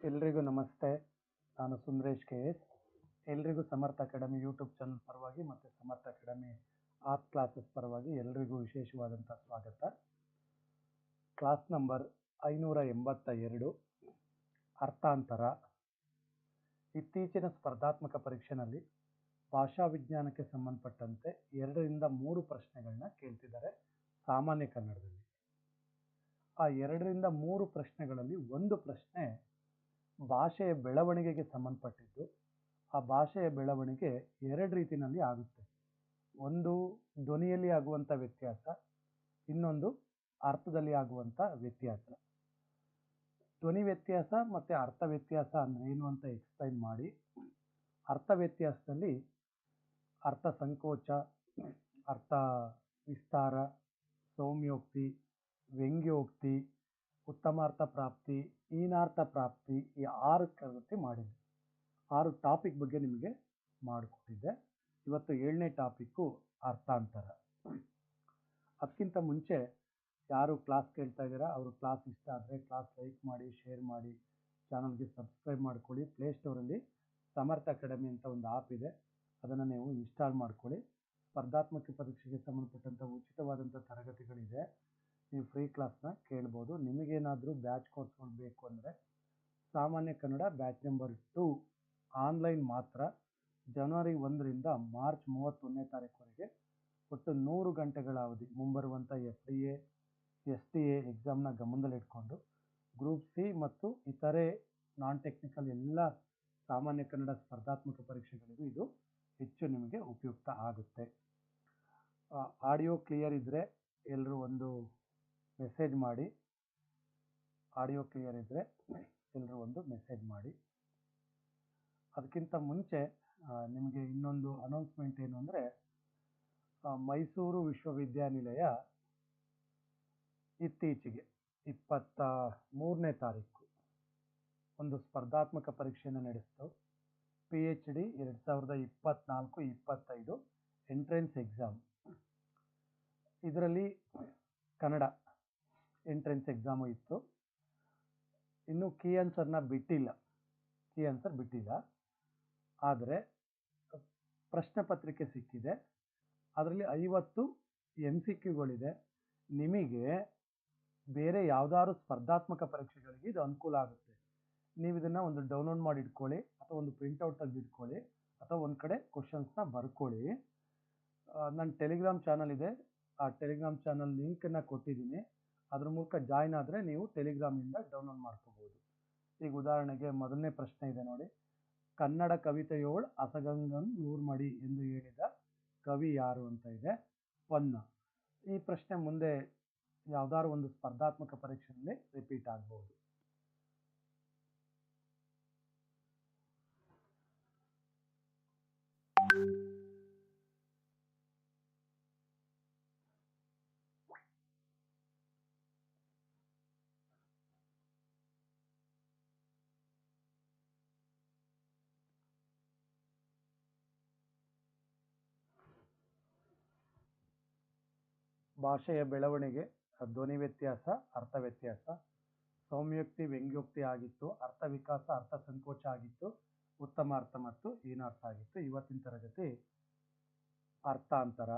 ಎಲ್ರಿಗೂ ನಮಸ್ತೆ. ನಾನು ಸುಂದರೇಶ್ ಕೆ ಎಸ್ ಎಲ್ರಿಗೂ ಸಮರ್ಥ ಅಕಾಡೆಮಿ ಯೂಟ್ಯೂಬ್ ಚಾನಲ್ ಪರವಾಗಿ ಮತ್ತು ಸಮರ್ಥ ಅಕಾಡೆಮಿ ಆರ್ಟ್ ಕ್ಲಾಸಸ್ ಪರವಾಗಿ ಎಲ್ರಿಗೂ ವಿಶೇಷವಾದಂಥ ಸ್ವಾಗತ. ಕ್ಲಾಸ್ ನಂಬರ್ ಐನೂರ ಎಂಬತ್ತ ಎರಡು ಅರ್ಥಾಂತರ. ಇತ್ತೀಚಿನ ಸ್ಪರ್ಧಾತ್ಮಕ ಪರೀಕ್ಷೆನಲ್ಲಿ ಭಾಷಾ ವಿಜ್ಞಾನಕ್ಕೆ ಸಂಬಂಧಪಟ್ಟಂತೆ ಎರಡರಿಂದ ಮೂರು ಪ್ರಶ್ನೆಗಳನ್ನ ಕೇಳ್ತಿದ್ದಾರೆ ಸಾಮಾನ್ಯ ಕನ್ನಡದಲ್ಲಿ. ಆ ಎರಡರಿಂದ ಮೂರು ಪ್ರಶ್ನೆಗಳಲ್ಲಿ ಒಂದು ಪ್ರಶ್ನೆ ಭಾಷೆಯ ಬೆಳವಣಿಗೆಗೆ ಸಂಬಂಧಪಟ್ಟಿದ್ದು, ಆ ಭಾಷೆಯ ಬೆಳವಣಿಗೆ ಎರಡು ರೀತಿಯಲ್ಲಿ ಆಗುತ್ತೆ. ಒಂದು ಧ್ವನಿಯಲ್ಲಿ ಆಗುವಂಥ ವ್ಯತ್ಯಾಸ, ಇನ್ನೊಂದು ಅರ್ಥದಲ್ಲಿ ಆಗುವಂಥ ವ್ಯತ್ಯಾಸ. ಧ್ವನಿ ವ್ಯತ್ಯಾಸ ಮತ್ತು ಅರ್ಥ ವ್ಯತ್ಯಾಸ ಅಂದರೆ ಏನು ಅಂತ ಎಕ್ಸ್ಪ್ಲೈನ್ ಮಾಡಿ. ಅರ್ಥ ವ್ಯತ್ಯಾಸದಲ್ಲಿ ಅರ್ಥ ಸಂಕೋಚ, ಅರ್ಥ ವಿಸ್ತಾರ, ಸೌಮ್ಯೋಕ್ತಿ, ವ್ಯಂಗ್ಯೋಕ್ತಿ ಉತ್ತಮಾರ್ಥ ಪ್ರಾಪ್ತಿ ಈನಾರ್ಥ ಪ್ರಾಪ್ತಿ ಈ ಆರು ತರಗತಿ ಮಾಡಿದ್ದೆ. ಆರು ಟಾಪಿಕ್ ಬಗ್ಗೆ ನಿಮಗೆ ಮಾಡಿಕೊಟ್ಟಿದ್ದೆ. ಇವತ್ತು ಏಳನೇ ಟಾಪಿಕ್ಕು ಅರ್ಥಾಂತರ. ಅದಕ್ಕಿಂತ ಮುಂಚೆ ಯಾರು ಕ್ಲಾಸ್ ಕೇಳ್ತಾ ಇದ್ದೀರಾ, ಅವರು ಕ್ಲಾಸ್ ಇಷ್ಟ ಆದರೆ ಕ್ಲಾಸ್ ಲೈಕ್ ಮಾಡಿ ಶೇರ್ ಮಾಡಿ ಚಾನಲ್ಗೆ ಸಬ್ಸ್ಕ್ರೈಬ್ ಮಾಡ್ಕೊಳ್ಳಿ. ಪ್ಲೇಸ್ಟೋರಲ್ಲಿ ಸಮರ್ಥ ಅಕಾಡೆಮಿ ಅಂತ ಒಂದು ಆ್ಯಪ್ ಇದೆ. ಅದನ್ನು ನೀವು ಇನ್ಸ್ಟಾಲ್ ಮಾಡ್ಕೊಳ್ಳಿ. ಸ್ಪರ್ಧಾತ್ಮಕ ಪರೀಕ್ಷೆಗೆ ಸಂಬಂಧಪಟ್ಟಂಥ ಉಚಿತವಾದಂಥ ತರಗತಿಗಳಿದೆ. ನೀವು ಫ್ರೀ ಕ್ಲಾಸ್ನ ಕೇಳ್ಬೋದು. ನಿಮಗೇನಾದರೂ ಬ್ಯಾಚ್ ಕೋರ್ಸ್ಗಳು ಬೇಕು ಅಂದರೆ ಸಾಮಾನ್ಯ Kannada batch number two online ಮಾತ್ರ ಜನವರಿ ಒಂದರಿಂದ ಮಾರ್ಚ್ ಮೂವತ್ತೊಂದನೇ ತಾರೀಕುವರೆಗೆ ಒಟ್ಟು ನೂರು ಗಂಟೆಗಳ ಅವಧಿ ಮುಂಬರುವಂಥ F D A S T A ಎಕ್ಸಾಮ್ನ ಗಮನದಲ್ಲಿಟ್ಕೊಂಡು ಗ್ರೂಪ್ ಸಿ ಮತ್ತು ಇತರೆ ನಾನ್ ಟೆಕ್ನಿಕಲ್ ಎಲ್ಲ ಸಾಮಾನ್ಯ ಕನ್ನಡ ಸ್ಪರ್ಧಾತ್ಮಕ ಪರೀಕ್ಷೆಗಳಿಗೂ ಇದು ಹೆಚ್ಚು ನಿಮಗೆ ಉಪಯುಕ್ತ ಆಗುತ್ತೆ. ಆಡಿಯೋ ಕ್ಲಿಯರ್ ಇದ್ದರೆ ಎಲ್ಲರೂ ಒಂದು ಮೆಸೇಜ್ ಮಾಡಿ ಆಡಿಯೋ ಕ್ಲಿಯರ್ ಇದ್ದರೆ ಎಲ್ಲರೂ ಒಂದು ಮೆಸೇಜ್ ಮಾಡಿ. ಅದಕ್ಕಿಂತ ಮುಂಚೆ ನಿಮಗೆ ಇನ್ನೊಂದು ಅನೌನ್ಸ್ಮೆಂಟ್ ಏನು ಅಂದರೆ ಮೈಸೂರು ವಿಶ್ವವಿದ್ಯಾನಿಲಯ ಇತ್ತೀಚೆಗೆ ಇಪ್ಪತ್ತ ಮೂರನೇ ತಾರೀಕು ಒಂದು ಸ್ಪರ್ಧಾತ್ಮಕ ಪರೀಕ್ಷೆಯನ್ನು ನಡೆಸ್ತು. ಪಿ ಎಚ್ ಡಿ ಎರಡು ಸಾವಿರದ ಇಪ್ಪತ್ತ್ನಾಲ್ಕು ಇಪ್ಪತ್ತೈದು ಎಂಟ್ರೆನ್ಸ್ ಎಕ್ಸಾಮ್ ಇದರಲ್ಲಿ ಕನ್ನಡ ಎಂಟ್ರೆನ್ಸ್ ಎಕ್ಸಾಮು ಇತ್ತು. ಇನ್ನು ಕೀ ಆನ್ಸರ್ನ ಬಿಟ್ಟಿಲ್ಲ. ಕೀ ಆನ್ಸರ್ ಬಿಟ್ಟಿಲ್ಲ. ಆದರೆ ಪ್ರಶ್ನೆ ಪತ್ರಿಕೆ ಸಿಕ್ಕಿದೆ. ಅದರಲ್ಲಿ ಐವತ್ತು ಎಂ ಸಿ ಕ್ಯೂಗಳಿದೆ ನಿಮಗೆ ಬೇರೆ ಯಾವುದಾದ್ರು ಸ್ಪರ್ಧಾತ್ಮಕ ಪರೀಕ್ಷೆಗಳಿಗೆ ಇದು ಅನುಕೂಲ ಆಗುತ್ತೆ. ನೀವು ಇದನ್ನು ಒಂದು ಡೌನ್ಲೋಡ್ ಮಾಡಿ ಇಟ್ಕೊಳ್ಳಿ, ಅಥವಾ ಒಂದು ಪ್ರಿಂಟೌಟ್ ತೆಗೆದು ಇಟ್ಕೊಳ್ಳಿ, ಅಥವಾ ಒಂದು ಕಡೆ ಕ್ವಶನ್ಸ್ನ ಬರ್ಕೊಳ್ಳಿ. ನನ್ನ ಟೆಲಿಗ್ರಾಮ್ ಚಾನಲ್ ಇದೆ. ಆ ಟೆಲಿಗ್ರಾಮ್ ಚಾನಲ್ ಲಿಂಕನ್ನು ಕೊಟ್ಟಿದ್ದೀನಿ. ಅದ್ರ ಮೂಲಕ ಜಾಯ್ನ್ ಆದರೆ ನೀವು ಟೆಲಿಗ್ರಾಮಿಂದ ಡೌನ್ಲೋಡ್ ಮಾಡ್ಕೋಬೋದು ಈಗ ಉದಾಹರಣೆಗೆ ಮೊದಲನೇ ಪ್ರಶ್ನೆ ಇದೆ ನೋಡಿ. ಕನ್ನಡ ಕವಿತೆಯೋಳ್ ಅಸಗಂಗನ್ ನೂರ್ಮಡಿ ಎಂದು ಹೇಳಿದ ಕವಿ ಯಾರು ಅಂತ ಇದೆ. ಪನ್ನ. ಈ ಪ್ರಶ್ನೆ ಮುಂದೆ ಯಾವ್ದಾದ್ರು ಒಂದು ಸ್ಪರ್ಧಾತ್ಮಕ ಪರೀಕ್ಷೆಯಲ್ಲಿ ರಿಪೀಟ್ ಆಗ್ಬೋದು ಭಾಷೆಯ ಬೆಳವಣಿಗೆ, ಧ್ವನಿ ವ್ಯತ್ಯಾಸ, ಅರ್ಥ ವ್ಯತ್ಯಾಸ ಸೌಮ್ಯೋಕ್ತಿ ವ್ಯಂಗ್ಯೋಕ್ತಿ ಆಗಿತ್ತು, ಅರ್ಥ ವಿಕಾಸ, ಅರ್ಥ ಸಂಕೋಚ ಆಗಿತ್ತು, ಉತ್ತಮ ಅರ್ಥ ಮತ್ತು ಹೀನಾರ್ಥ ಆಗಿತ್ತು. ಇವತ್ತಿನ ತರಗತಿ ಅರ್ಥಾಂತರ.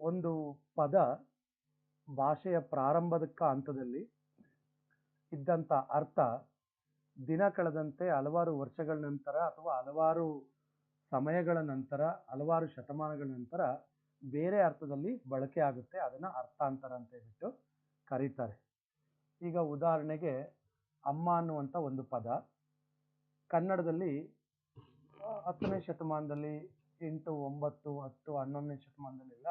ಒಂದು ಪದ ಭಾಷೆಯ ಪ್ರಾರಂಭದ ಹಂತದಲ್ಲಿ ಇದ್ದಂಥ ಅರ್ಥ ದಿನ ಕಳೆದಂತೆ ಹಲವಾರು ವರ್ಷಗಳ ನಂತರ ಅಥವಾ ಹಲವಾರು ಸಮಯಗಳ ನಂತರ, ಹಲವಾರು ಶತಮಾನಗಳ ನಂತರ ಬೇರೆ ಅರ್ಥದಲ್ಲಿ ಬಳಕೆ ಆಗುತ್ತೆ, ಅದನ್ನು ಅರ್ಥಾಂತರ ಅಂತ ಹೇಳ್ಬಿಟ್ಟು ಕರೀತಾರೆ. ಈಗ ಉದಾಹರಣೆಗೆ ಅಮ್ಮ ಅನ್ನುವಂಥ ಒಂದು ಪದ. ಕನ್ನಡದಲ್ಲಿ ಹತ್ತನೇ ಶತಮಾನದಲ್ಲಿ ಎಂಟು, ಒಂಬತ್ತು, ಹತ್ತು, ಹನ್ನೊಂದನೇ ಶತಮಾನದಲ್ಲೆಲ್ಲ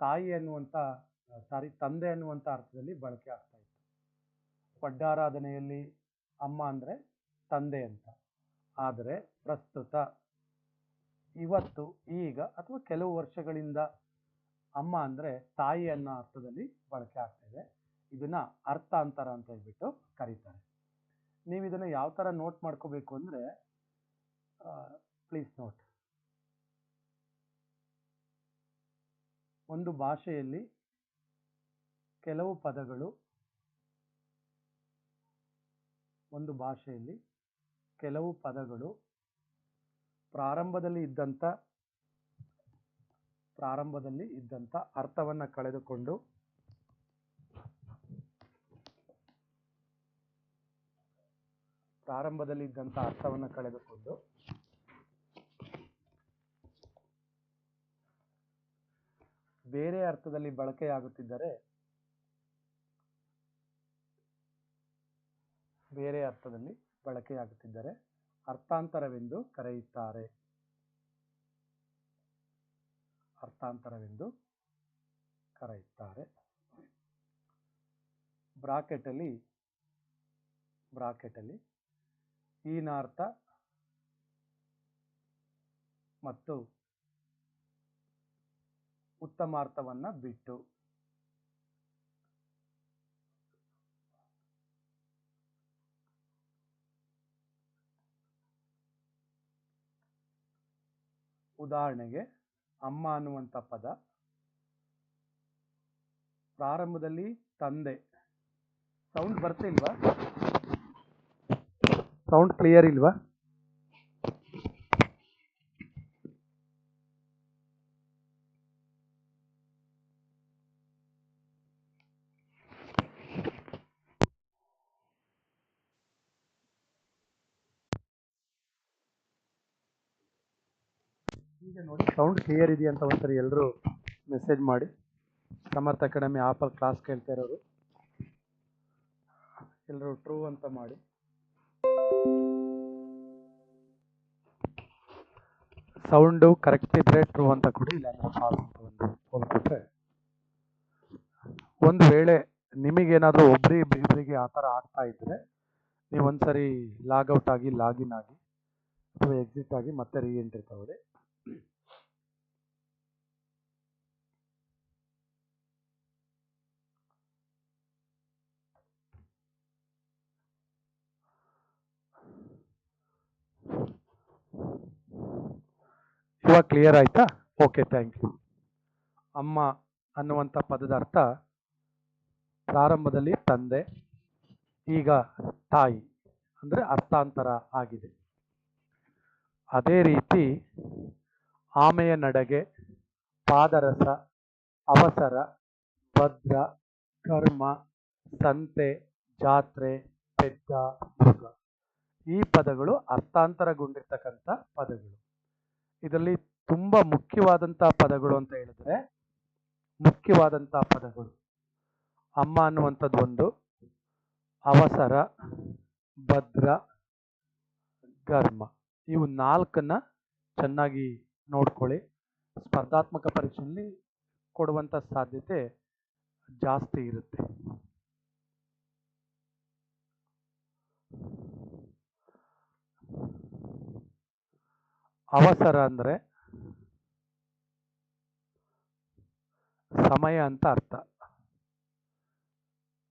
ತಾಯಿ ಅನ್ನುವಂಥ ಸಾರಿ ತಂದೆ ಅನ್ನುವಂಥ ಅರ್ಥದಲ್ಲಿ ಬಳಕೆ ಆಗ್ತಾ ಇತ್ತು. ಪಡ್ಡಾರಾಧನೆಯಲ್ಲಿ ಅಮ್ಮ ಅಂದರೆ ತಂದೆ ಅಂತ. ಆದರೆ ಪ್ರಸ್ತುತ ಇವತ್ತು ಈಗ ಅಥವಾ ಕೆಲವು ವರ್ಷಗಳಿಂದ ಅಮ್ಮ ಅಂದರೆ ತಾಯಿ ಅನ್ನೋ ಅರ್ಥದಲ್ಲಿ ಬಳಕೆ ಆಗ್ತಾ ಇದೆ. ಇದನ್ನ ಅರ್ಥಾಂತರ ಅಂತ ಹೇಳ್ಬಿಟ್ಟು ಕರೀತಾರೆ. ನೀವು ಇದನ್ನ ಯಾವ ಥರ ನೋಟ್ ಮಾಡ್ಕೋಬೇಕು ಅಂದರೆ ಪ್ಲೀಸ್ ನೋಟ್ ಒಂದು ಭಾಷೆಯಲ್ಲಿ ಕೆಲವು ಪದಗಳು, ಒಂದು ಭಾಷೆಯಲ್ಲಿ ಕೆಲವು ಪದಗಳು ಪ್ರಾರಂಭದಲ್ಲಿ ಇದ್ದಂಥ ಪ್ರಾರಂಭದಲ್ಲಿ ಇದ್ದಂಥ ಅರ್ಥವನ್ನು ಕಳೆದುಕೊಂಡು ಪ್ರಾರಂಭದಲ್ಲಿ ಇದ್ದಂಥ ಅರ್ಥವನ್ನು ಕಳೆದುಕೊಂಡು ಬೇರೆ ಅರ್ಥದಲ್ಲಿ ಬಳಕೆಯಾಗುತ್ತಿದ್ದರೆ, ಬೇರೆ ಅರ್ಥದಲ್ಲಿ ಬಳಕೆಯಾಗುತ್ತಿದ್ದರೆ ಅರ್ಥಾಂತರವೆಂದು ಕರೆಯುತ್ತಾರೆ. ಅರ್ಥಾಂತರವೆಂದು ಕರೆಯುತ್ತಾರೆ. ಬ್ರಾಕೆಟಲ್ಲಿ ಬ್ರಾಕೆಟಲ್ಲಿ ಈನಾರ್ಥ ಮತ್ತು ಉತ್ತಮಾರ್ಥವನ್ನು ಬಿಟ್ಟು. ಉದಾಹರಣೆಗೆ ಅಮ್ಮ ಅನ್ನುವಂಥ ಪದ. ಪ್ರಾರಂಭದಲ್ಲಿ ತಂದೆ. ಸೌಂಡ್ ಬರ್ತಿಲ್ವಾ? ಸೌಂಡ್ ಕ್ಲಿಯರ್ ಇಲ್ವಾ ಈಗ ನೋಡಿ ಸೌಂಡ್ ಕ್ಲಿಯರ್ ಇದೆಯಾ ಅಂತ ಒಂದ್ಸರಿ ಎಲ್ಲರೂ ಮೆಸೇಜ್ ಮಾಡಿ. ಸಮರ್ಥ ಅಕಾಡೆಮಿ ಆಪಲ್ ಕ್ಲಾಸ್ ಕೇಳ್ತಾ ಇರೋರು. ಎಲ್ಲರೂ ಟ್ರೂ ಅಂತ ಮಾಡಿ. ಸೌಂಡು ಕರೆಕ್ಟ್ ಇದ್ರೆ ಟ್ರೂ ಅಂತ ಕೊಡಿ, ಇಲ್ಲಾಂದ್ರೆ ಒಂದು ವೇಳೆ ನಿಮಗೇನಾದರೂ ಒಬ್ರಿ ಇಬ್ಬರಿಗೆ ಆ ಥರ ಆಗ್ತಾ ಇದ್ರೆ ನೀವು ಒಂದ್ಸರಿ ಔಟ್ ಆಗಿ ಲಾಗಿನ್ ಆಗಿ, ಅಥವಾ ಎಕ್ಸಿಟ್ ಆಗಿ ಮತ್ತೆ ರೀ ಎಂಟ್ರಿ ತಗೊಳ್ಳಿ. ಇವಾಗ ಕ್ಲಿಯರ್ ಆಯ್ತಾ? ಓಕೆ ಥ್ಯಾಂಕ್ ಯು ಅಮ್ಮ ಅನ್ನುವಂಥ ಪದದ ಅರ್ಥ ಪ್ರಾರಂಭದಲ್ಲಿ ತಂದೆ, ಈಗ ತಾಯಿ ಅಂದರೆ ಅರ್ಥಾಂತರ ಆಗಿದೆ. ಅದೇ ರೀತಿ ಆಮೆಯ ನಡಗೆ ಪಾದರಸ, ಅವಸರ, ಭದ್ರ, ಕರ್ಮ, ಸಂತೆ, ಜಾತ್ರೆ, ಪೆದ್ದ, ಮೃಗ. ಈ ಪದಗಳು ಅರ್ಥಾಂತರಗೊಂಡಿರ್ತಕ್ಕಂಥ ಪದಗಳು. ಇದರಲ್ಲಿ ತುಂಬ ಮುಖ್ಯವಾದಂಥ ಪದಗಳು ಅಂತ ಹೇಳಿದ್ರೆ ಮುಖ್ಯವಾದಂಥ ಪದಗಳು. ಅಮ್ಮ ಅನ್ನುವಂಥದ್ದು ಒಂದು, ಅವಸರ, ಭದ್ರ ಗರ್ಮ ಇವು ನಾಲ್ಕನ್ನ ಚೆನ್ನಾಗಿ ನೋಡ್ಕೊಳ್ಳಿ. ಸ್ಪರ್ಧಾತ್ಮಕ ಪರೀಕ್ಷೆಯಲ್ಲಿ ಕೊಡುವಂಥ ಸಾಧ್ಯತೆ ಜಾಸ್ತಿ ಇರುತ್ತೆ. ಅವಸರ ಅಂದರೆ ಸಮಯ ಅಂತ ಅರ್ಥ.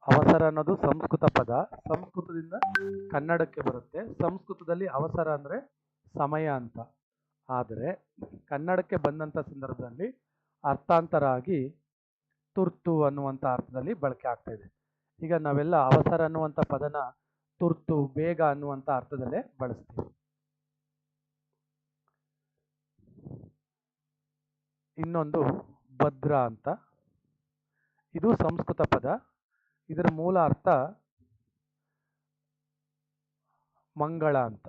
ಅವಸರ ಅನ್ನೋದು ಸಂಸ್ಕೃತ ಪದ. ಸಂಸ್ಕೃತದಿಂದ ಕನ್ನಡಕ್ಕೆ ಬರುತ್ತೆ. ಸಂಸ್ಕೃತದಲ್ಲಿ ಅವಸರ ಅಂದರೆ ಸಮಯ ಅಂತ. ಆದರೆ ಕನ್ನಡಕ್ಕೆ ಬಂದಂಥ ಸಂದರ್ಭದಲ್ಲಿ ಅರ್ಥಾಂತರ ಆಗಿ ತುರ್ತು ಅನ್ನುವಂಥ ಅರ್ಥದಲ್ಲಿ ಬಳಕೆ ಆಗ್ತಾ ಈಗ ನಾವೆಲ್ಲ ಅವಸರ ಅನ್ನುವಂಥ ಪದನ ತುರ್ತು, ಬೇಗ ಅನ್ನುವಂಥ ಅರ್ಥದಲ್ಲೇ ಬಳಸ್ತೀವಿ. ಇನ್ನೊಂದು ಭದ್ರ ಅಂತ. ಇದು ಸಂಸ್ಕೃತ ಪದ. ಇದರ ಮೂಲ ಅರ್ಥ ಮಂಗಳ ಅಂತ.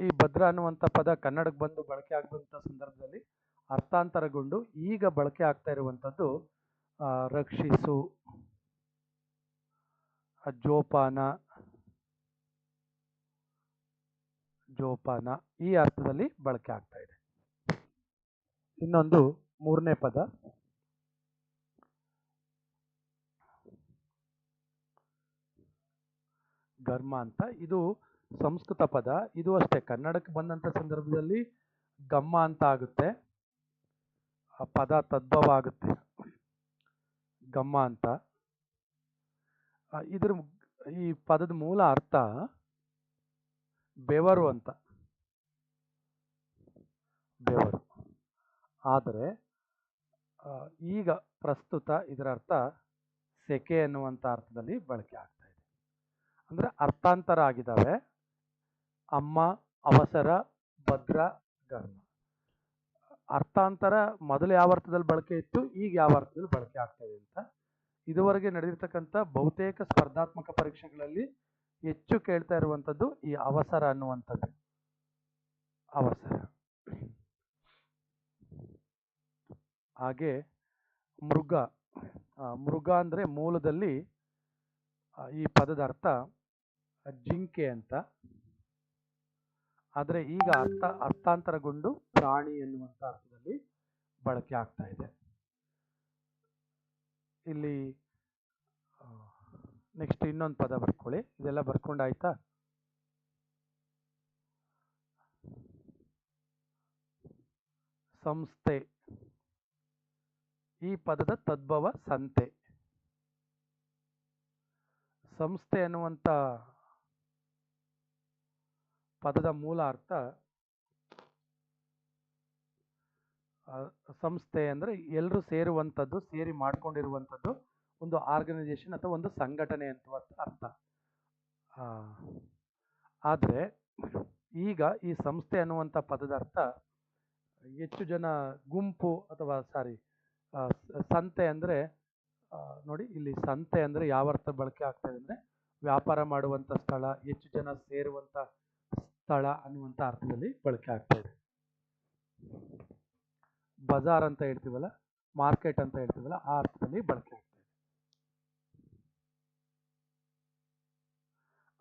ಈ ಭದ್ರ ಅನ್ನುವಂಥ ಪದ ಕನ್ನಡಕ್ಕೆ ಬಂದು ಬಳಕೆ ಆಗುವಂಥ ಸಂದರ್ಭದಲ್ಲಿ ಅರ್ಥಾಂತರಗೊಂಡು ಈಗ ಬಳಕೆ ಆಗ್ತಾ ಇರುವಂಥದ್ದು ರಕ್ಷಿಸು ಜೋಪಾನ ಜೋಪಾನ ಈ ಅರ್ಥದಲ್ಲಿ ಬಳಕೆ ಆಗ್ತಾ ಇದೆ. ಇನ್ನೊಂದು ಮೂರನೇ ಪದ. ಘರ್ಮ ಅಂತ. ಇದು ಸಂಸ್ಕೃತ ಪದ. ಇದು ಅಷ್ಟೇ. ಕನ್ನಡಕ್ಕೆ ಬಂದಂಥ ಸಂದರ್ಭದಲ್ಲಿ ಗಮ್ಮ ಅಂತ ಆಗುತ್ತೆ. ಆ ಪದ ತದ್ಭವ ಆಗುತ್ತೆ ಗಮ್ಮ ಅಂತ. ಇದ್ರ ಈ ಪದದ ಮೂಲ ಅರ್ಥ ಬೆವರು ಅಂತ. ಬೆವರು. ಆದರೆ ಈಗ ಪ್ರಸ್ತುತ ಇದರ ಅರ್ಥ ಸೆಕೆ ಎನ್ನುವಂಥ ಅರ್ಥದಲ್ಲಿ ಬಳಕೆ ಆಗ್ತಾ ಇದೆ. ಅಂದರೆ ಅರ್ಥಾಂತರ ಆಗಿದ್ದಾವೆ. ಅಮ್ಮ, ಅವಸರ, ಭದ್ರ, ಧರ್ಮ. ಅರ್ಥಾಂತರ ಮೊದಲು ಯಾವ ಅರ್ಥದಲ್ಲಿ ಬಳಕೆ ಇತ್ತು, ಈಗ ಯಾವ ಅರ್ಥದಲ್ಲಿ ಬಳಕೆ ಆಗ್ತಾ ಇದೆ ಅಂತ. ಇದುವರೆಗೆ ನಡೆದಿರ್ತಕ್ಕಂಥ ಬಹುತೇಕ ಸ್ಪರ್ಧಾತ್ಮಕ ಪರೀಕ್ಷೆಗಳಲ್ಲಿ ಹೆಚ್ಚು ಕೇಳ್ತಾ ಇರುವಂಥದ್ದು ಈ ಅವಸರ ಅನ್ನುವಂಥದ್ದು. ಅವಸರ. ಹಾಗೆ ಮೃಗ ಮೃಗ ಅಂದರೆ ಮೂಲದಲ್ಲಿ ಈ ಪದದ ಅರ್ಥ ಜಿಂಕೆ ಅಂತ. ಆದರೆ ಈಗ ಅರ್ಥ, ಅರ್ಥಾಂತರಗೊಂಡು ಪ್ರಾಣಿ ಎನ್ನುವಂಥ ಅರ್ಥದಲ್ಲಿ ಬಳಕೆ ಆಗ್ತಾ ಇದೆ. ಇಲ್ಲಿ ನೆಕ್ಸ್ಟ್ ಇನ್ನೊಂದು ಪದ ಬರ್ಕೊಳ್ಳಿ. ಇದೆಲ್ಲ ಬರ್ಕೊಂಡಾಯ್ತಾ? ಸಂಸ್ಥೆ. ಈ ಪದದ ತದ್ಭವ ಸಂತೆ. ಸಂಸ್ಥೆ ಅನ್ನುವಂಥ ಪದದ ಮೂಲ ಅರ್ಥ ಸಂಸ್ಥೆ ಅಂದರೆ ಎಲ್ಲರೂ ಸೇರುವಂಥದ್ದು, ಸೇರಿ ಮಾಡ್ಕೊಂಡಿರುವಂಥದ್ದು ಒಂದು ಆರ್ಗನೈಸೇಷನ್ ಅಥವಾ ಒಂದು ಸಂಘಟನೆ ಅಂತ ಅರ್ಥ. ಆದರೆ ಈಗ ಈ ಸಂಸ್ಥೆ ಅನ್ನುವಂಥ ಪದದ ಅರ್ಥ ಹೆಚ್ಚು ಜನ ಗುಂಪು ಅಥವಾ ಸಾರಿ ಸಂತೆ ಅಂದರೆ ನೋಡಿ ಇಲ್ಲಿ ಸಂತೆ ಅಂದರೆ ಯಾವ ಅರ್ಥ ಬಳಕೆ ಆಗ್ತದೆ ಅಂದರೆ ವ್ಯಾಪಾರ ಮಾಡುವಂಥ ಸ್ಥಳ, ಹೆಚ್ಚು ಜನ ಸೇರುವಂಥ ಸ್ಥಳ ಅನ್ನುವಂಥ ಅರ್ಥದಲ್ಲಿ ಬಳಕೆ ಆಗ್ತಾ ಬಜಾರ್ ಅಂತ ಹೇಳ್ತೀವಲ್ಲ, ಮಾರ್ಕೆಟ್ ಅಂತ ಹೇಳ್ತೀವಲ್ಲ, ಆ ಅರ್ಥದಲ್ಲಿ ಬಳಕೆ ಆಗ್ತಾ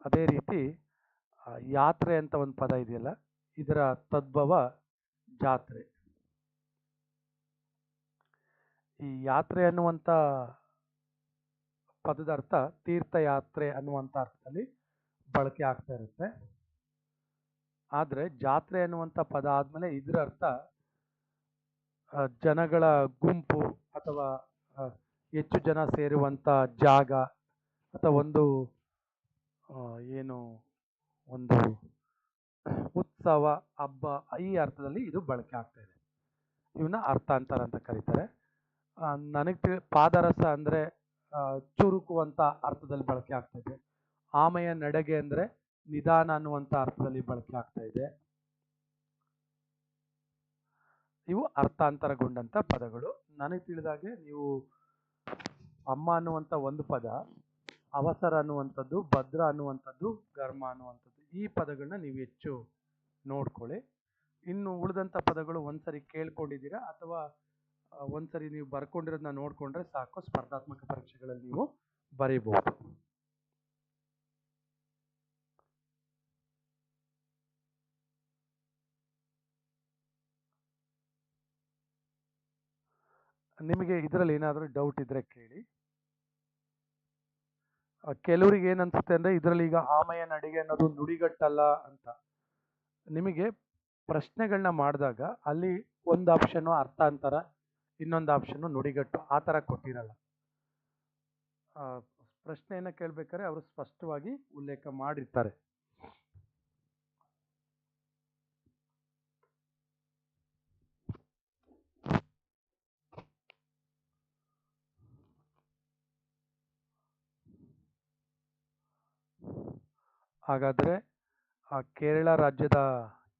ಅದೇ ರೀತಿ ಯಾತ್ರೆ ಅಂತ ಒಂದು ಪದ ಇದೆಯಲ್ಲ, ಇದರ ತದ್ಭವ ಜಾತ್ರೆ. ಈ ಯಾತ್ರೆ ಅನ್ನುವಂಥ ಪದದ ಅರ್ಥ ತೀರ್ಥಯಾತ್ರೆ ಅನ್ನುವಂಥ ಅರ್ಥದಲ್ಲಿ ಬಳಕೆ ಆಗ್ತಾ ಇರುತ್ತೆ. ಆದರೆ ಜಾತ್ರೆ ಅನ್ನುವಂಥ ಪದ ಆದಮೇಲೆ ಇದರ ಅರ್ಥ ಜನಗಳ ಗುಂಪು ಅಥವಾ ಹೆಚ್ಚು ಜನ ಸೇರುವಂಥ ಜಾಗ ಅಥವಾ ಒಂದು ಏನು ಒಂದು ಉತ್ಸವ, ಹಬ್ಬ ಈ ಅರ್ಥದಲ್ಲಿ ಇದು ಬಳಕೆ ಆಗ್ತಾ ಇದೆ. ಇವನ್ನ ಅರ್ಥಾಂತರ ಅಂತ ಕರೀತಾರೆ. ನನಗೆ ತಿಳಿ, ಪಾದರಸ ಅಂದರೆ ಚುರುಕುವಂಥ ಅರ್ಥದಲ್ಲಿ ಬಳಕೆ ಆಗ್ತಾ ಇದೆ. ಆಮೆಯ ನಡೆಗೆ ಅಂದರೆ ನಿಧಾನ ಅನ್ನುವಂಥ ಅರ್ಥದಲ್ಲಿ ಬಳಕೆ ಆಗ್ತಾ ಇದೆ. ಇವು ಅರ್ಥಾಂತರಗೊಂಡಂಥ ಪದಗಳು. ನನಗೆ ತಿಳಿದಾಗೆ ನೀವು ಅಮ್ಮ ಅನ್ನುವಂಥ ಒಂದು ಪದ ಅವಸರ ಅನ್ನುವಂಥದ್ದು, ಭದ್ರ ಅನ್ನುವಂಥದ್ದು, ಘರ್ಮ ಅನ್ನುವಂಥದ್ದು, ಈ ಪದಗಳನ್ನ ನೀವು ಹೆಚ್ಚು ನೋಡ್ಕೊಳ್ಳಿ. ಇನ್ನು ಉಳಿದಂಥ ಪದಗಳು ಒಂದ್ಸರಿ ಕೇಳ್ಕೊಂಡಿದ್ದೀರಾ ಅಥವಾ ಒಂದ್ಸರಿ ನೀವು ಬರ್ಕೊಂಡಿರೋದನ್ನ ನೋಡಿಕೊಂಡ್ರೆ ಸಾಕು, ಸ್ಪರ್ಧಾತ್ಮಕ ಪರೀಕ್ಷೆಗಳಲ್ಲಿ ನೀವು ಬರೀಬಹುದು. ನಿಮಗೆ ಇದರಲ್ಲಿ ಏನಾದರೂ ಡೌಟ್ ಇದ್ರೆ ಕೇಳಿ. ಕೆಲವರಿಗೆ ಏನು ಅನಿಸುತ್ತೆ ಅಂದರೆ ಇದರಲ್ಲಿ ಈಗ ಆಮೆಯ ನಡಿಗೆ ಅನ್ನೋದು ನುಡಿಗಟ್ಟಲ್ಲ ಅಂತ. ನಿಮಗೆ ಪ್ರಶ್ನೆಗಳನ್ನ ಮಾಡಿದಾಗ ಅಲ್ಲಿ ಒಂದು ಆಪ್ಷನ್ನು ಅರ್ಥಾಂತರ, ಇನ್ನೊಂದು ಆಪ್ಷನ್ನು ನುಡಿಗಟ್ಟು, ಆ ಥರ ಕೊಟ್ಟಿರಲ್ಲ. ಪ್ರಶ್ನೆಯನ್ನು ಕೇಳಬೇಕಾದ್ರೆ ಅವರು ಸ್ಪಷ್ಟವಾಗಿ ಉಲ್ಲೇಖ ಮಾಡಿರ್ತಾರೆ. ಹಾಗಾದರೆ ಆ ಕೇರಳ ರಾಜ್ಯದ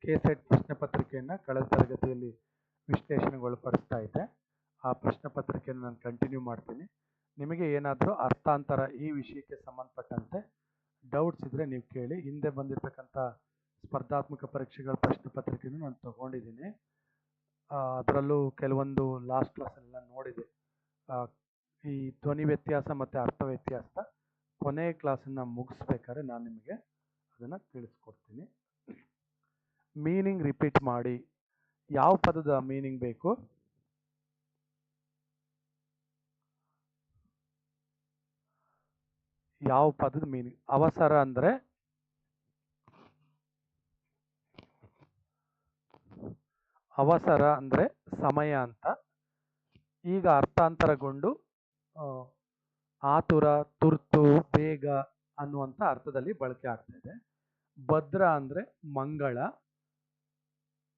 ಕೆ ಸೆಟ್ ಪ್ರಶ್ನೆ ಪತ್ರಿಕೆಯನ್ನು ಕಳೆದ ತರಗತಿಯಲ್ಲಿ ವಿಶ್ಲೇಷಣೆಗೊಳಪಡಿಸ್ತಾ ಇದ್ದೆ. ಆ ಪ್ರಶ್ನೆ ಪತ್ರಿಕೆಯನ್ನು ನಾನು ಕಂಟಿನ್ಯೂ ಮಾಡ್ತೀನಿ. ನಿಮಗೆ ಏನಾದರೂ ಅರ್ಥಾಂತರ ಈ ವಿಷಯಕ್ಕೆ ಸಂಬಂಧಪಟ್ಟಂತೆ ಡೌಟ್ಸ್ ಇದ್ದರೆ ನೀವು ಕೇಳಿ. ಹಿಂದೆ ಬಂದಿರತಕ್ಕಂಥ ಸ್ಪರ್ಧಾತ್ಮಕ ಪರೀಕ್ಷೆಗಳ ಪ್ರಶ್ನೆ ಪತ್ರಿಕೆಯನ್ನು ನಾನು ತಗೊಂಡಿದ್ದೀನಿ. ಅದರಲ್ಲೂ ಕೆಲವೊಂದು ಲಾಸ್ಟ್ ಕ್ಲಾಸಲ್ಲೆಲ್ಲ ನೋಡಿದೆ. ಈ ಧ್ವನಿ ವ್ಯತ್ಯಾಸ ಮತ್ತು ಅರ್ಥ ವ್ಯತ್ಯಾಸ ಕೊನೆಯ ಕ್ಲಾಸನ್ನು ಮುಗಿಸ್ಬೇಕಾದ್ರೆ ನಾನು ನಿಮಗೆ ಅದನ್ನು ತಿಳಿಸ್ಕೊಡ್ತೀನಿ ಮೀನಿಂಗ್ ರಿಪೀಟ್ ಮಾಡಿ. ಯಾವ ಪದದ ಮೀನಿಂಗ್ ಬೇಕು? ಯಾವ ಪದದ ಮೀನಿಂಗ್ ಅವಸರ ಅಂದರೆ? ಅವಸರ ಅಂದರೆ ಸಮಯ ಅಂತ. ಈಗ ಅರ್ಥಾಂತರಗೊಂಡು ಆತುರ, ತುರ್ತು, ಬೇಗ ಅನ್ನುವಂಥ ಅರ್ಥದಲ್ಲಿ ಬಳಕೆ ಆಗ್ತಾ ಇದೆ. ಭದ್ರ ಅಂದರೆ ಮಂಗಳ.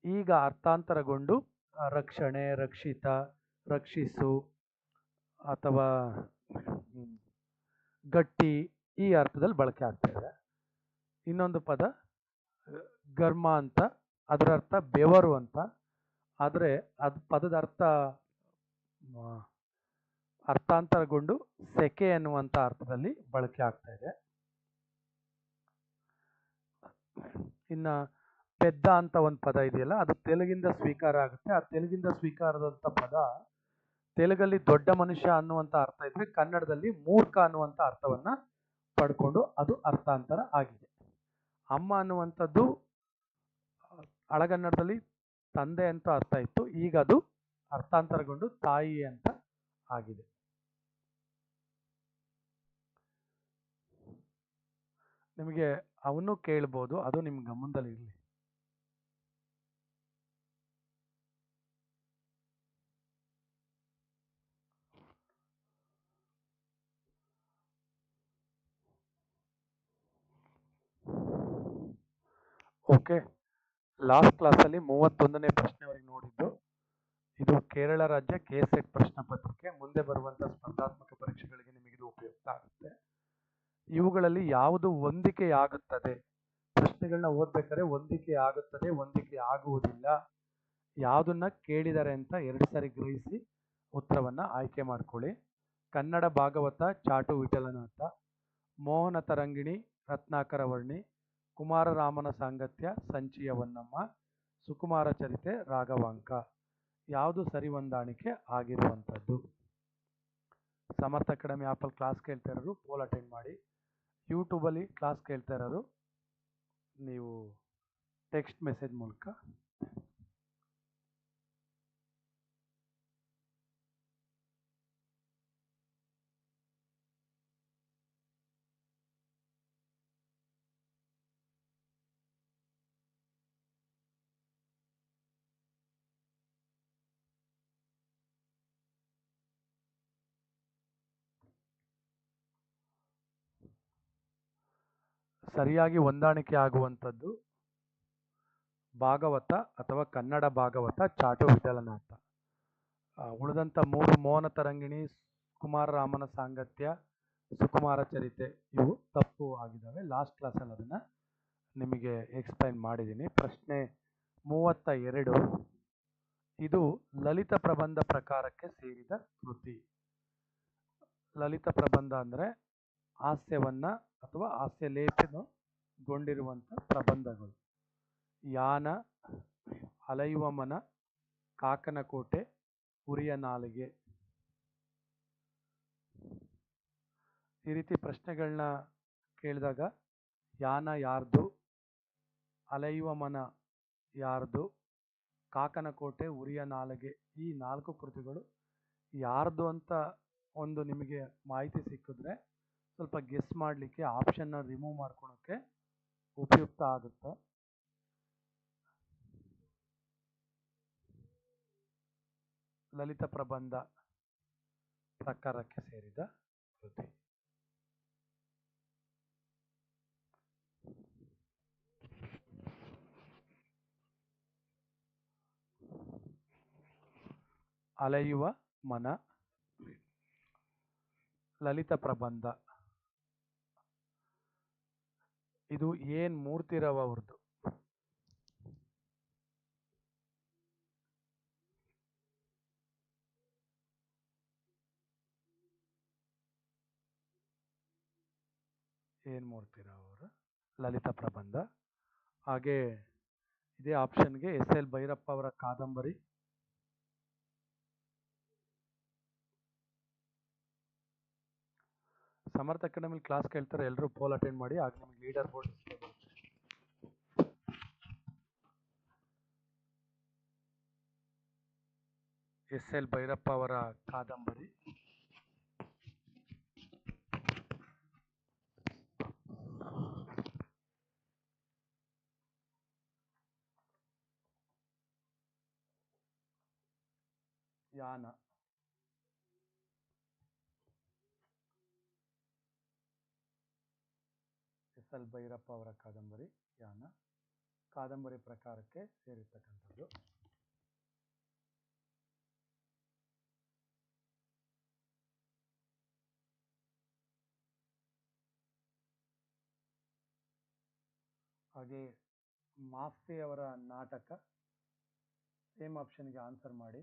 ಈಗ ಅರ್ಥಾಂತರಗೊಂಡು ರಕ್ಷಣೆ, ರಕ್ಷಿತ, ರಕ್ಷಿಸು ಅಥವಾ ಗಟ್ಟಿ ಈ ಅರ್ಥದಲ್ಲಿ ಬಳಕೆ ಆಗ್ತಾ ಇದೆ. ಇನ್ನೊಂದು ಪದ ಗರ್ಮ ಅಂತ, ಅದರ ಅರ್ಥ ಬೆವರು ಅಂತ. ಆದರೆ ಅದು ಪದದ ಅರ್ಥ ಅರ್ಥಾಂತರಗೊಂಡು ಸೆಕೆ ಎನ್ನುವಂಥ ಅರ್ಥದಲ್ಲಿ ಬಳಕೆ ಆಗ್ತಾ ಇದೆ. ಇನ್ನ ಪೆದ್ದ ಅಂತ ಒಂದು ಪದ ಇದೆಯಲ್ಲ, ಅದು ತೆಲುಗಿಂದ ಸ್ವೀಕಾರ ಆಗುತ್ತೆ. ಆ ತೆಲುಗಿಂದ ಸ್ವೀಕಾರದಂಥ ಪದ ತೆಲುಗಲ್ಲಿ ದೊಡ್ಡ ಮನುಷ್ಯ ಅನ್ನುವಂಥ ಅರ್ಥ ಇದ್ರೆ ಕನ್ನಡದಲ್ಲಿ ಮೂರ್ಖ ಅನ್ನುವಂಥ ಅರ್ಥವನ್ನ ಪಡ್ಕೊಂಡು ಅದು ಅರ್ಥಾಂತರ ಆಗಿದೆ. ಅಮ್ಮ ಅನ್ನುವಂಥದ್ದು ಹಳಗನ್ನಡದಲ್ಲಿ ತಂದೆ ಅಂತ ಅರ್ಥ ಇತ್ತು, ಈಗ ಅದು ಅರ್ಥಾಂತರಗೊಂಡು ತಾಯಿ ಅಂತ ಆಗಿದೆ. ನಿಮಗೆ ಅವನು ಕೇಳ್ಬೋದು, ಅದು ನಿಮ್ಮ ಗಮನದಲ್ಲಿ ಇರಲಿ. ಓಕೆ, ಲಾಸ್ಟ್ ಕ್ಲಾಸಲ್ಲಿ ಮೂವತ್ತೊಂದನೇ ಪ್ರಶ್ನೆವರೆಗೆ ನೋಡಿದ್ದು. ಇದು ಕೇರಳ ರಾಜ್ಯ ಕೆ ಸೆಟ್ ಪ್ರಶ್ನೆ ಪತ್ರಿಕೆ. ಮುಂದೆ ಬರುವಂಥ ಸ್ಪರ್ಧಾತ್ಮಕ ಪರೀಕ್ಷೆಗಳಿಗೆ ನಿಮಗೆ ಇದು ಉಪಯುಕ್ತ ಆಗುತ್ತೆ. ಇವುಗಳಲ್ಲಿ ಯಾವುದು ಹೊಂದಿಕೆಯಾಗುತ್ತದೆ? ಪ್ರಶ್ನೆಗಳನ್ನ ಓದ್ಬೇಕಾದ್ರೆ ಹೊಂದಿಕೆ ಆಗುತ್ತದೆ ಹೊಂದಿಕೆ ಆಗುವುದಿಲ್ಲ ಯಾವುದನ್ನ ಕೇಳಿದ್ದಾರೆ ಅಂತ ಎರಡು ಸಾರಿ ಗ್ರಹಿಸಿ ಉತ್ತರವನ್ನು ಆಯ್ಕೆ ಮಾಡಿಕೊಳ್ಳಿ. ಕನ್ನಡ ಭಾಗವತ, ಚಾಟು ವಿಠಲನಾಥ ಮೋಹನ ತರಂಗಿಣಿ, ರತ್ನಾಕರ ವರ್ಣಿ ಕುಮಾರರಾಮನ ಸಾಂಗತ್ಯ, ಸಂಚಿಯ ಹೊನ್ನಮ್ಮ, ಸುಕುಮಾರ ಚರಿತೆ, ರಾಘವಾಂಕ. ಯಾವುದು ಸರಿ ಹೊಂದಾಣಿಕೆ ಆಗಿರುವಂಥದ್ದು? ಸಮರ್ಥ ಅಕಾಡೆಮಿ ಆಪಲ್ ಕ್ಲಾಸ್ ಕೇಳ್ತಾ ಇರೋರು ಪೋಲ್ ಅಟೆಂಡ್ ಮಾಡಿ. ಯೂಟ್ಯೂಬಲ್ಲಿ ಕ್ಲಾಸ್ ಕೇಳ್ತಾ ಇರೋರು ನೀವು ಟೆಕ್ಸ್ಟ್ ಮೆಸೇಜ್ ಮೂಲಕ. ಸರಿಯಾಗಿ ಹೊಂದಾಣಿಕೆ ಆಗುವಂಥದ್ದು ಭಾಗವತ ಅಥವಾ ಕನ್ನಡ ಭಾಗವತ ಚಾಟು ವಿಠಲನಾಥ. ಉಳಿದಂಥ ಮೂರು ಮೋಹನ ತರಂಗಿಣಿ ಕುಮಾರರಾಮನ ಸಾಂಗತ್ಯ, ಸುಕುಮಾರ ಚರಿತೆ ಇವು ತಪ್ಪು ಆಗಿದ್ದಾವೆ. ಲಾಸ್ಟ್ ಕ್ಲಾಸಲ್ಲಿ ಅದನ್ನು ನಿಮಗೆ ಎಕ್ಸ್ಪ್ಲೈನ್ ಮಾಡಿದ್ದೀನಿ. ಪ್ರಶ್ನೆ ಮೂವತ್ತ ಎರಡು ಇದು ಲಲಿತ ಪ್ರಬಂಧ ಪ್ರಕಾರಕ್ಕೆ ಸೇರಿದ ಕೃತಿ. ಲಲಿತ ಪ್ರಬಂಧ ಅಂದರೆ ಹಾಸ್ಯವನ್ನ ಅಥವಾ ಹಾಸ್ಯಲೇಪನಗೊಂಡಿರುವಂಥ ಪ್ರಬಂಧಗಳು. ಯಾನ ಅಲೆಯುವ ಮನ ಕಾಕನ ಕೋಟೆ ಉರಿಯ ನಾಲಿಗೆ. ಈ ರೀತಿ ಪ್ರಶ್ನೆಗಳನ್ನ ಕೇಳಿದಾಗ, ಯಾನ ಯಾರ್ದು ಅಲೆಯುವ ಮನ ಯಾರ್ದು ಕಾಕನ ಕೋಟೆ ಉರಿಯ ನಾಲಿಗೆ, ಈ ನಾಲ್ಕು ಕೃತಿಗಳು ಯಾರ್ದು ಅಂತ ಒಂದು ನಿಮಗೆ ಮಾಹಿತಿ ಸಿಕ್ಕಿದ್ರೆ ಸ್ವಲ್ಪ ಗೆಸ್ ಮಾಡಲಿಕ್ಕೆ ಆಪ್ಷನ್ನ ರಿಮೂವ್ ಮಾಡ್ಕೊಳಕ್ಕೆ ಉಪಯುಕ್ತ ಆಗುತ್ತೆ. ಲಲಿತ ಪ್ರಬಂಧ ಪ್ರಕಾರಕ್ಕೆ ಸೇರಿದ ಕೃತಿ. ಅಲೆಯುವ ಮನ. ಲಲಿತ ಪ್ರಬಂಧ ಇದು ಏನ್ ಮೂರ್ತಿ ರವ ಅವ್ರದ್ದು ಏನ್ ಮೂರ್ತಿ ರಾವ್ ಅವರ? ಲಲಿತ ಪ್ರಬಂಧ. ಹಾಗೆ ಇದೇ ಆಪ್ಷನ್ಗೆ ಎಸ್ ಎಲ್ ಭೈರಪ್ಪ ಅವರ ಕಾದಂಬರಿ. ಸಮರ್ಥ ಅಕಾಡೆಮಿ ಕ್ಲಾಸ್ ಕೇಳ್ತಾರೆ ಎಲ್ಲರೂ ಪೋಲ್ ಅಟೆಂಡ್ ಮಾಡಿ ಆಗ ನಿಮಗೆ leader board S L Bhyrappa ಅವರ ಕಾದಂಬರಿ ಯಾನ ಎಲ್ ಭೈರಪ್ಪ ಅವರ ಕಾದಂಬರಿ ಯಾನ? ಕಾದಂಬರಿ ಪ್ರಕಾರಕ್ಕೆ ಸೇರಿರ್ತಕ್ಕಂಥದ್ದು. ಹಾಗೆ ಮಾಸ್ತಿಯವರ ನಾಟಕ, ಸೇಮ್ ಆಪ್ಷನ್ಗೆ ಆನ್ಸರ್ ಮಾಡಿ.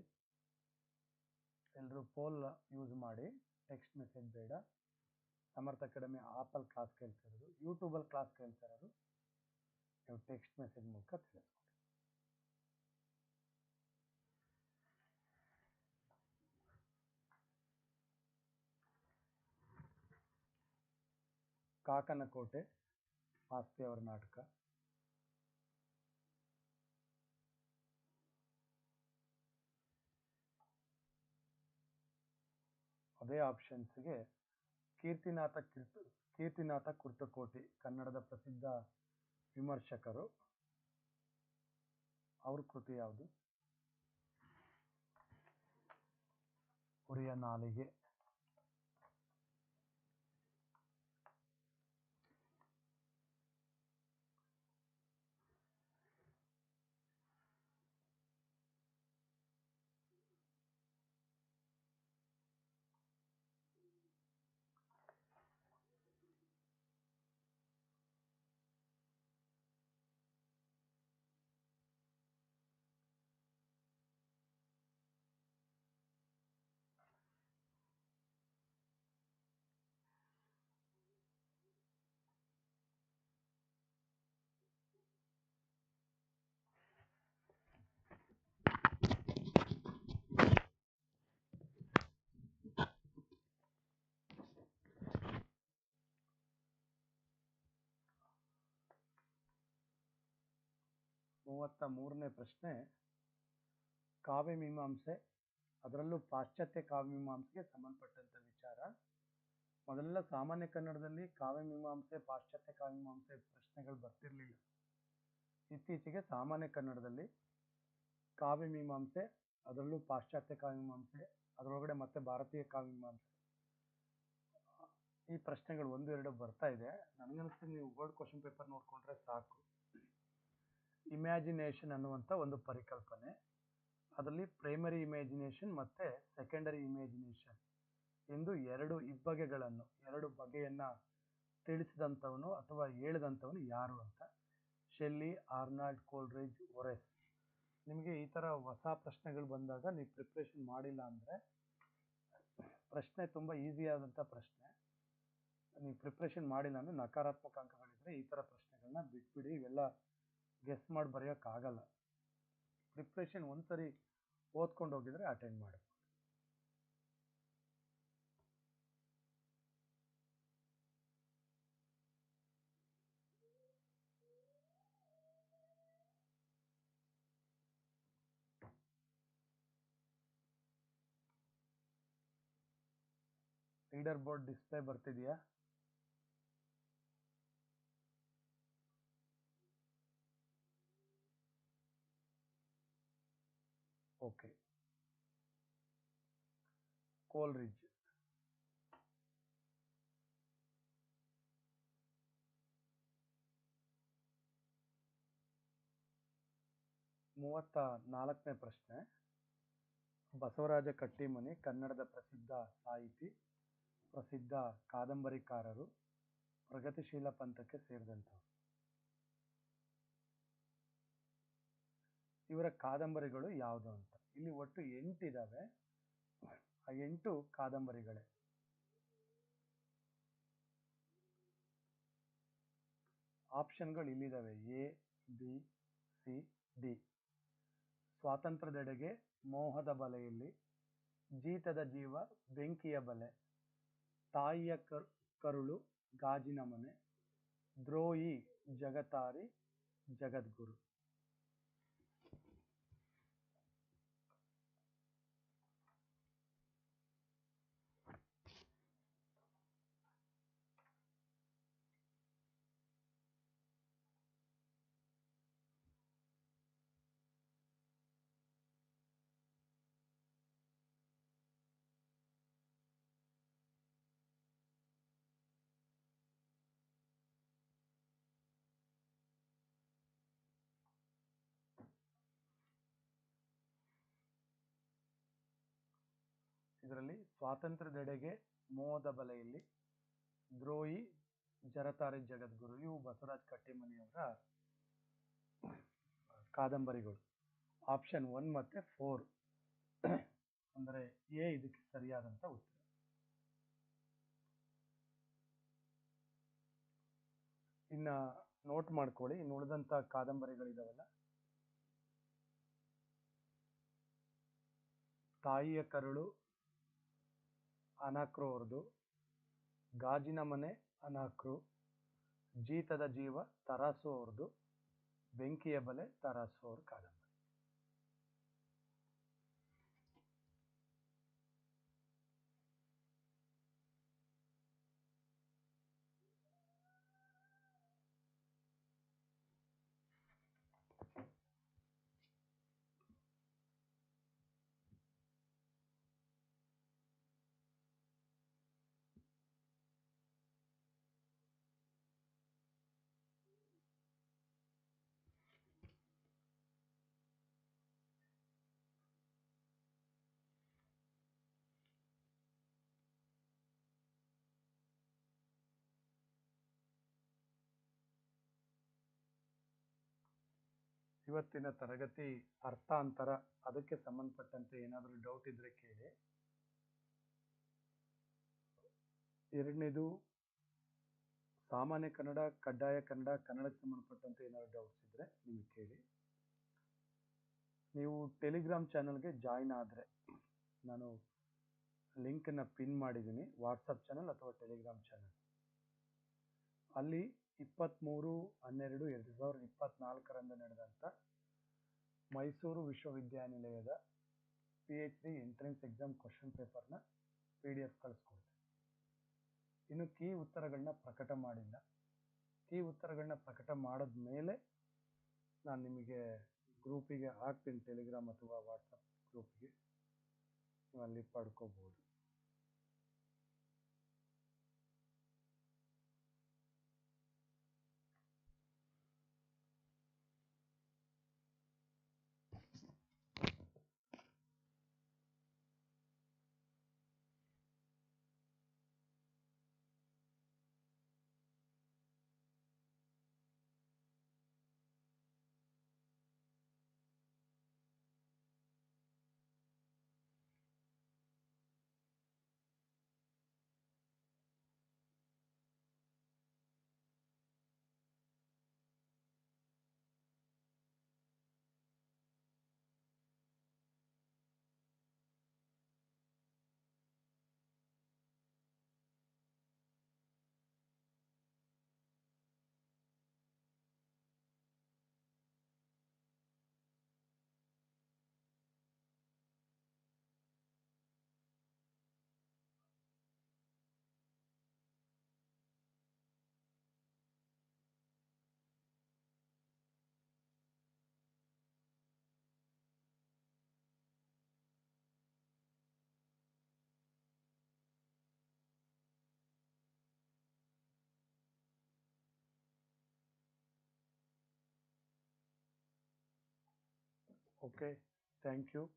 ಎಲ್ಲರೂ ಪೋಲ್ ಯೂಸ್ ಮಾಡಿ, ಟೆಕ್ಸ್ಟ್ ಮೆಸೇಜ್ ಬೇಡ. ಸಮರ್ಥ ಅಕಾಡೆಮಿ ಆಪಲ್ ಕ್ಲಾಸ್ ಕೇಳ್ತಾ ಇರೋದು ಯೂಟ್ಯೂಬಲ್ಲಿ ಕ್ಲಾಸ್ ಕೇಳ್ತಾ ಇರೋದು ನೀವು ಟೆಕ್ಸ್ಟ್ ಮೆಸೇಜ್ ಮೂಲಕ ತಿಳಿಸ್ಕೊಡಿ. ಕಾಕನಕೋಟೆ ಮಾಸ್ತಿ ಅವರ ನಾಟಕ. ಅದೇ ಆಪ್ಷನ್ಸ್ಗೆ ಕೀರ್ತಿನಾಥ ಕಿರ್ತು ಕೀರ್ತಿನಾಥ ಕುರ್ತಕೋಟಿ ಕನ್ನಡದ ಪ್ರಸಿದ್ಧ ವಿಮರ್ಶಕರು. ಅವ್ರ ಕೃತಿ ಯಾವುದು? ಉರಿಯ ನಾಲಿಗೆ. ಮೂವತ್ತ ಮೂರನೇ ಪ್ರಶ್ನೆ ಕಾವ್ಯಮೀಮಾಂಸೆ ಅದರಲ್ಲೂ ಪಾಶ್ಚಾತ್ಯ ಕಾವ್ಯಮೀಮಾಂಸೆಗೆ ಸಂಬಂಧಪಟ್ಟಂಥ ವಿಚಾರ. ಮೊದಲೆಲ್ಲ ಸಾಮಾನ್ಯ ಕನ್ನಡದಲ್ಲಿ ಕಾವ್ಯಮೀಮಾಂಸೆ ಪಾಶ್ಚಾತ್ಯ ಕಾವ್ಯಮೀಮಾಂಸೆ ಪ್ರಶ್ನೆಗಳು ಬರ್ತಿರಲಿಲ್ಲ. ಇತ್ತೀಚೆಗೆ ಸಾಮಾನ್ಯ ಕನ್ನಡದಲ್ಲಿ ಕಾವ್ಯಮೀಮಾಂಸೆ ಅದರಲ್ಲೂ ಪಾಶ್ಚಾತ್ಯ ಕಾವ್ಯಮೀಮಾಂಸೆ ಅದರೊಳಗಡೆ ಮತ್ತೆ ಭಾರತೀಯ ಕಾವ್ಯಮೀಮಾಂಸೆ ಈ ಪ್ರಶ್ನೆಗಳು ಒಂದು ಎರಡು ಬರ್ತಾ ಇದೆ. ನನಗನ್ನಿಸ್ತದೆ ನೀವು ವರ್ಡ್ ಕ್ವಶನ್ ಪೇಪರ್ ನೋಡಿಕೊಂಡ್ರೆ ಸಾಕು. ಇಮ್ಯಾಜಿನೇಷನ್ ಅನ್ನುವಂಥ ಒಂದು ಪರಿಕಲ್ಪನೆ. ಅದರಲ್ಲಿ ಪ್ರೈಮರಿ ಇಮ್ಯಾಜಿನೇಷನ್ ಮತ್ತು ಸೆಕೆಂಡರಿ ಇಮ್ಯಾಜಿನೇಷನ್ ಎಂದು ಎರಡು ಇಬ್ಬಗೆಗಳನ್ನು, ಎರಡು ಬಗೆಯನ್ನು ತಿಳಿಸಿದಂಥವನು ಅಥವಾ ಹೇಳಿದಂಥವನು ಯಾರು ಅಂತ. ಶೆಲ್ಲಿ, ಆರ್ನಾಲ್ಡ್ ಕೋಲ್ಡ್ರೇಜ್ ಒರೆಸ್ ನಿಮಗೆ ಈ ಥರ ಹೊಸ ಪ್ರಶ್ನೆಗಳು ಬಂದಾಗ ನೀವು ಪ್ರಿಪ್ರೇಷನ್ ಮಾಡಿಲ್ಲ ಅಂದರೆ ಪ್ರಶ್ನೆ ತುಂಬ ಈಸಿ ಆದಂಥ ಪ್ರಶ್ನೆ. ನೀವು ಪ್ರಿಪ್ರೇಷನ್ ಮಾಡಿಲ್ಲ ಅಂದರೆ ನಕಾರಾತ್ಮಕ ಅಂಕಗಳಿದ್ದರೆ ಈ ಥರ ಪ್ರಶ್ನೆಗಳನ್ನ ಬಿಟ್ಬಿಡಿ. ಇವೆಲ್ಲ ಗೆಸ್ ಮಾಡಿ ಬರೆಯೋಕ್ಕಾಗಲ್ಲ. ಪ್ರಿಪ್ರೇಷನ್ ಒಂದ್ಸರಿ ಓದ್ಕೊಂಡು ಹೋಗಿದ್ರೆ ಅಟೆಂಡ್ ಮಾಡಿ. ಲೀಡರ್ ಬೋರ್ಡ್ ಡಿಸ್ಪ್ಲೇ ಬರ್ತಿದೆಯಾ? ಓಕೆ ಕೋಲ್ರಿಜ್ ಮೂವತ್ತ ನಾಲ್ಕನೇ ಪ್ರಶ್ನೆ. ಬಸವರಾಜ ಕಟ್ಟಿಮನಿ, ಕನ್ನಡದ ಪ್ರಸಿದ್ಧ ಸಾಹಿತಿ, ಪ್ರಸಿದ್ಧ ಕಾದಂಬರಿಕಾರರು, ಪ್ರಗತಿಶೀಲ ಪಂಥಕ್ಕೆ ಸೇರಿದಂಥವ್ರು ಇವರ ಕಾದಂಬರಿಗಳು ಯಾವುದು ಅಂತ. ಇಲ್ಲಿ ಒಟ್ಟು ಎಂಟಿದ್ದಾವೆ ಆ ಎಂಟು ಕಾದಂಬರಿಗಳೇ. ಆಪ್ಷನ್ಗಳು ಇಲ್ಲಿದ್ದಾವೆ ಎ, ಬಿ, ಸಿ, ಡಿ. ಸ್ವಾತಂತ್ರ್ಯದೆಡೆಗೆ ಮೋಹದ ಬಲೆಯಲ್ಲಿ, ಜೀತದ ಜೀವ, ಬೆಂಕಿಯ ಬಲೆ, ತಾಯಿಯ ಕರ್ ಕರುಳು, ಗಾಜಿನ ಮನೆ, ದ್ರೋಹಿ, ಜಗತಾರಿ, ಜಗದ್ಗುರು. ಇದರಲ್ಲಿ ಸ್ವಾತಂತ್ರ್ಯದೆಡೆಗೆ ಮೋಹದ ಬಲೆಯಲ್ಲಿ ದ್ರೋಹಿ ಜರತಾರಿ ಜಗದ್ಗುರು, ಇವು ಬಸವರಾಜ್ ಕಟ್ಟಿಮನಿಯವರ ಕಾದಂಬರಿಗಳು. ಆಪ್ಷನ್ ಒನ್ ಮತ್ತು ಫೋರ್ ಅಂದರೆ ಎ ಇದಕ್ಕೆ ಸರಿಯಾದಂಥ ಉತ್ತರ. ಇನ್ನ ನೋಟ್ ಮಾಡ್ಕೊಳ್ಳಿ, ಇನ್ನು ಉಳಿದಂಥ ಕಾದಂಬರಿಗಳಿದಾವಲ್ಲ. ತಾಯಿಯ ಕರುಳು ಅನಾಕ್ರು ಅವ್ರದ್ದು. ಗಾಜಿನ ಮನೆ ಅನಾಕ್ರು. ಜೀತದ ಜೀವ ತರಾಸು ಅವ್ರದ್ದು. ಬೆಂಕಿಯ ಬಲೆ ತರಾಸು ಅವ್ರ ಕಾದಂಬರಿ ಇವತ್ತಿನ ತರಗತಿ ಅರ್ಥಾಂತರ, ಅದಕ್ಕೆ ಸಂಬಂಧಪಟ್ಟಂತೆ ಏನಾದರೂ ಡೌಟ್ ಇದ್ರೆ ಕೇಳಿ. ಎರಡನೇದು, ಸಾಮಾನ್ಯ ಕನ್ನಡ, ಕಡ್ಡಾಯ ಕನ್ನಡ, ಕನ್ನಡಕ್ಕೆ ಸಂಬಂಧಪಟ್ಟಂತೆ ಏನಾದರೂ ಡೌಟ್ಸ್ ಇದ್ರೆ ನಿಮಗೆ ಕೇಳಿ. ನೀವು ಟೆಲಿಗ್ರಾಮ್ ಚಾನಲ್ಗೆ ಜಾಯಿನ್ ಆದರೆ, ನಾನು ಲಿಂಕನ್ನು ಪಿನ್ ಮಾಡಿದ್ದೀನಿ ವಾಟ್ಸಪ್ ಚಾನಲ್ ಅಥವಾ ಟೆಲಿಗ್ರಾಮ್ ಚಾನಲ್ ಅಲ್ಲಿ ಇಪ್ಪತ್ತ್ಮೂರು ಹನ್ನೆರಡು, ಎರಡು ಸಾವಿರದ ಇಪ್ಪತ್ತ್ನಾಲ್ಕರಂದು ನಡೆದಂಥ ಮೈಸೂರು ವಿಶ್ವವಿದ್ಯಾನಿಲಯದ P H D entrance exam question ಪೇಪರ್ನ ಪಿ ಡಿ ಎಫ್ ಕಳಿಸ್ಕೊಡ್ತೀನಿ ಇನ್ನು ಕೀ ಉತ್ತರಗಳನ್ನ ಪ್ರಕಟ ಮಾಡಿಲ್ಲ. ಕೀ ಉತ್ತರಗಳನ್ನ ಪ್ರಕಟ ಮಾಡಿದ ಮೇಲೆ ನಾನು ನಿಮಗೆ ಗ್ರೂಪಿಗೆ ಹಾಕ್ತೀನಿ ಟೆಲಿಗ್ರಾಮ್ ಅಥವಾ ವಾಟ್ಸಪ್ ಗ್ರೂಪಿಗೆ ನೀವು ಅಲ್ಲಿ ಪಡ್ಕೋಬೋದು. Okay, thank you.